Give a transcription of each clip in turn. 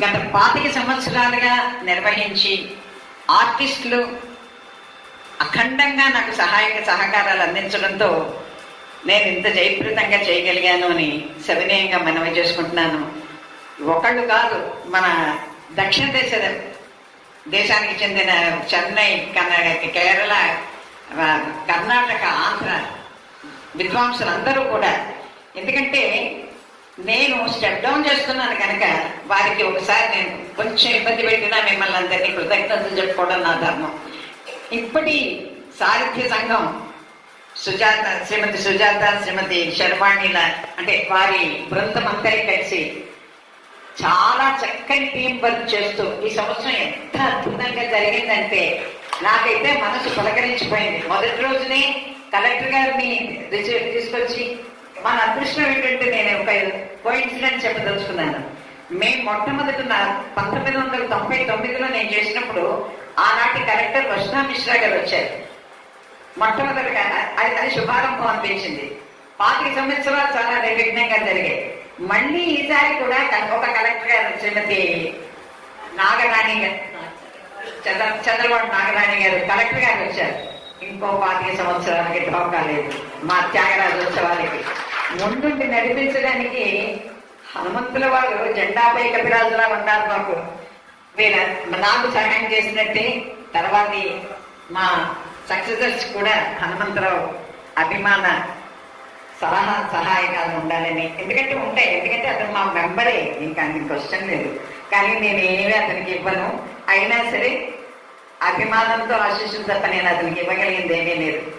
గత పాతిక సంవత్సరాలుగా నిర్వహించి ఆర్టిస్టులు అఖండంగా నాకు సహాయక సహకారాలు అందించడంతో నేను ఇంత జయప్రదంగా చేయగలిగాను అని సవినయంగా మనవి చేసుకుంటున్నాను. ఒకళ్ళు కాదు మన దక్షిణ దేశ దేశానికి చెందిన చెన్నై కన్నడ కేరళ కర్ణాటక ఆంధ్ర విద్వాంసులందరూ కూడా. ఎందుకంటే నేను స్టెప్ డౌన్ చేస్తున్నాను కనుక వారికి ఒకసారి నేను కొంచెం ఇబ్బంది పెట్టినా మిమ్మల్ని అందరినీ కృతజ్ఞతలు చెప్పుకోవడం నా ధర్మం. ఇప్పటి సాహిత్య సంఘం సుజాత శ్రీమతి సుజాత శ్రీమతి శర్వాణిల అంటే వారి బృందం అందరి కలిసి చాలా చక్కని టీం వర్క్ చేస్తూ ఈ సంవత్సరం ఎంత అద్భుతంగా జరిగిందంటే నాకైతే మనసు పలకరించిపోయింది. మొదటి రోజునే కలెక్టర్ గారిని రిసీవ్ తీసుకొచ్చి మన అదృష్టం ఏంటంటే నేను ఒక కోయిన్సిడెంట్ చెప్పదలుచుకున్నాను. మేము మొట్టమొదటి పంతొమ్మిది వందల తొంభై తొమ్మిదిలో నేను చేసినప్పుడు ఆనాటి కలెక్టర్ వష్ణా మిశ్రా గారు వచ్చారు. మొట్టమొదటిగా అది అది శుభారంభం అనిపించింది. పాతిక సంవత్సరాలు చాలా నిర్విఘ్నంగా జరిగాయి. మళ్ళీ ఈసారి కూడా ఒక కలెక్టర్ గారు శ్రీమతి నాగరాణి గారు చంద్ర చంద్రబాబు నాగరాణి గారు కలెక్టర్ గారు వచ్చారు. ఇంకో పాతిక సంవత్సరాలకి ఢోకా లేదు మా త్యాగరాజోత్సవాలకి ముందుండి నడిపించడానికి హనుమంతుల వారు జెండాపై కపిరాజులా ఉన్నారు మాకు. వీళ్ళ నాకు సహాయం చేసినట్టే తర్వాత మా సక్సెసర్స్ కూడా హనుమంతరావు అభిమాన సలహా సహాయకాలు ఉండాలని. ఎందుకంటే ఉంటాయి. ఎందుకంటే అతను మా మెంబరే. ఇంకా అందుకు క్వశ్చన్ లేదు. కానీ నేను ఏమీ అతనికి ఇవ్వను. అయినా సరే అభిమానంతో ఆశీస్సులు తప్ప నేను అతనికి ఇవ్వగలిగింది ఏమీ లేదు.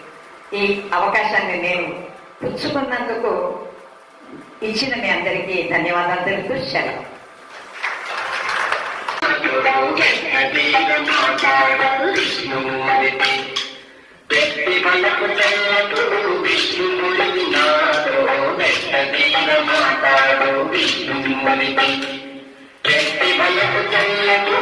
ఈ అవకాశాన్ని నేను పుచ్చుకున్నందుకు ఇచ్చిన మీ అందరికీ ధన్యవాదాలు తెలుపుతూ సెలవు. వ్యక్తిమలకు చెల్లదు విష్ణుముని నాతో మెట్టదీన మాతాడు విష్ణుమునికి వ్యక్తిమలకు చెల్లదు